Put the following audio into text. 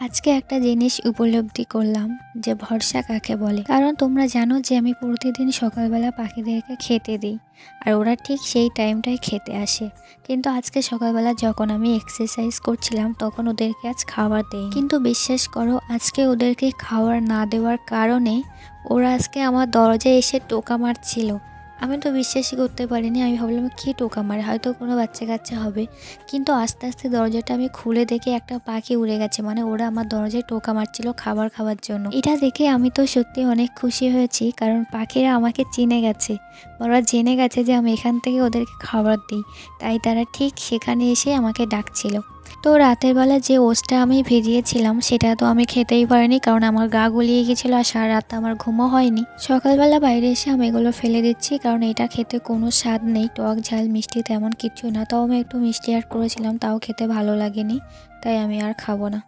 আজকে একটা জিনিস উপলব্ধি করলাম যে ভরসা কাকে বলে? কারণ তোমরা জানো যে আমি প্রতিদিন সকালবেলা পাখিদেরকে খেতে দিই, আর ওরা ঠিক সেই টাইমটায় খেতে আসে। কিন্তু আজকে সকালবেলা যখন আমি এক্সারসাইজ করছিলাম, তখন ওদেরকে আজ খাবার দেই কিন্তু বিশ্বাস করো, আজকে ওদেরকে খাবার না দেওয়ার কারণে ওরা আজকে আমার দরজায় এসে টোকা মারছিল। আমি তো বিশ্বাসই করতে পারিনি। আমি ভাবলাম, কি টোকা মারে, হয়তো কোনো বাচ্চা কাচ্চা হবে। কিন্তু আস্তে আস্তে দরজাটা আমি খুলে দেখে একটা পাখি উড়ে গেছে। মানে ওরা আমার দরজায় টোকা মারছিল খাবার খাওয়ার জন্য। এটা দেখে আমি তো সত্যি অনেক খুশি হয়েছি, কারণ পাখিরা আমাকে চিনে গেছে। ওরা জেনে গেছে যে আমি এখান থেকে ওদেরকে খাবার দিই। তাই তারা ঠিক সেখানে এসে আমাকে ডাকছিল। তো রাতের বেলা যে ওসটা আমি ভিজিয়েছিলাম, সেটা তো আমি খেতেই পারিনি, কারণ আমার গা গুলিয়ে গেছিল আর সারা রাত আমার ঘুমও হয়নি। সকালবেলা বাইরে এসে আমি এগুলো ফেলে দিচ্ছি, কারণ এটা খেতে কোনো স্বাদ নেই। টক ঝাল, মিষ্টি তেমন কিছু না, তাও আমি একটু মিষ্টি অ্যাড করেছিলাম, তাও খেতে ভালো লাগেনি, তাই আমি আর খাব না।